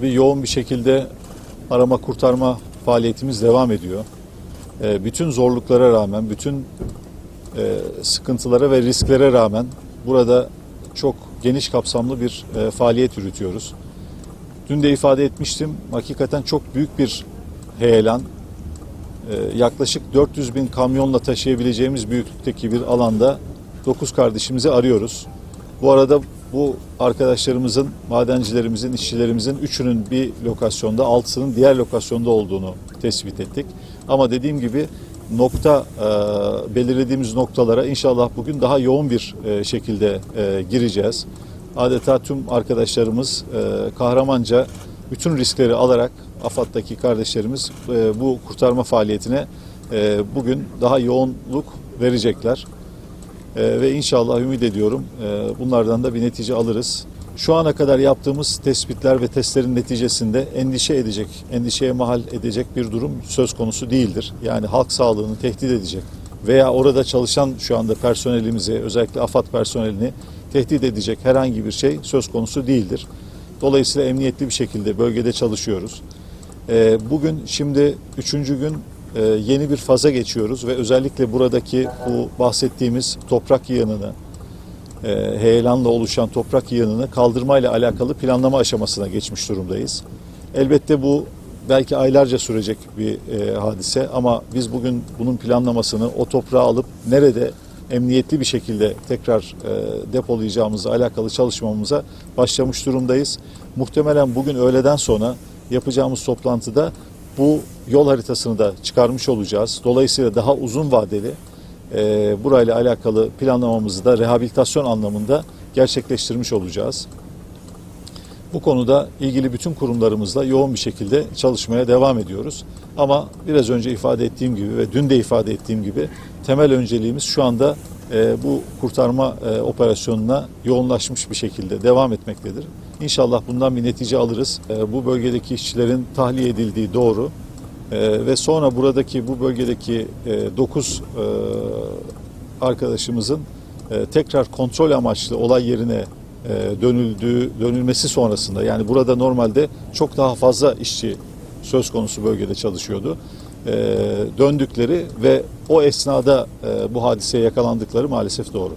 gibi yoğun bir şekilde arama kurtarma faaliyetimiz devam ediyor. E, bütün zorluklara rağmen, bütün e, sıkıntılara ve risklere rağmen burada çok geniş kapsamlı bir e, faaliyet yürütüyoruz. Dün de ifade etmiştim, hakikaten çok büyük bir heyelan. E, yaklaşık 400 bin kamyonla taşıyabileceğimiz büyüklükteki bir alanda 9 kardeşimizi arıyoruz. Bu arada bu arkadaşlarımızın, madencilerimizin, işçilerimizin üçünün bir lokasyonda, altısının diğer lokasyonda olduğunu tespit ettik. Ama dediğim gibi nokta e, belirlediğimiz noktalara inşallah bugün daha yoğun bir e, şekilde e, gireceğiz. Adeta tüm arkadaşlarımız kahramanca bütün riskleri alarak AFAD'daki kardeşlerimiz bu kurtarma faaliyetine bugün daha yoğunluk verecekler. Ee, ve inşallah ümit ediyorum e, bunlardan da bir netice alırız. Şu ana kadar yaptığımız tespitler ve testlerin neticesinde endişe edecek, endişeye mahal edecek bir durum söz konusu değildir. Yani halk sağlığını tehdit edecek veya orada çalışan şu anda personelimizi, özellikle AFAD personelini tehdit edecek herhangi bir şey söz konusu değildir. Dolayısıyla emniyetli bir şekilde bölgede çalışıyoruz. Ee, Bugün şimdi üçüncü gün e, yeni bir faza geçiyoruz ve özellikle buradaki bu bahsettiğimiz toprak yığınını, e, heyelanla oluşan toprak yığınını kaldırmayla alakalı planlama aşamasına geçmiş durumdayız. Elbette bu belki aylarca sürecek bir e, hadise ama biz bugün bunun planlamasını o toprağı alıp nerede emniyetli bir şekilde tekrar depolayacağımızla alakalı çalışmamıza başlamış durumdayız. Muhtemelen bugün öğleden sonra yapacağımız toplantıda bu yol haritasını da çıkarmış olacağız. Dolayısıyla daha uzun vadeli e, burayla alakalı planlamamızı da rehabilitasyon anlamında gerçekleştirmiş olacağız. Bu konuda ilgili bütün kurumlarımızla yoğun bir şekilde çalışmaya devam ediyoruz. Ama biraz önce ifade ettiğim gibi ve dün de ifade ettiğim gibi temel önceliğimiz şu anda e, bu kurtarma e, operasyonuna yoğunlaşmış bir şekilde devam etmektedir. İnşallah bundan bir netice alırız. E, bu bölgedeki işçilerin tahliye edildiği doğru E, ve sonra buradaki bu bölgedeki 9 arkadaşımızın e, tekrar kontrol amaçlı olay yerine e, dönüldüğü dönülmesi sonrasında yani burada normalde çok daha fazla işçi söz konusu bölgede çalışıyordu. E, döndükleri ve o esnada e, bu hadiseye yakalandıkları maalesef doğru.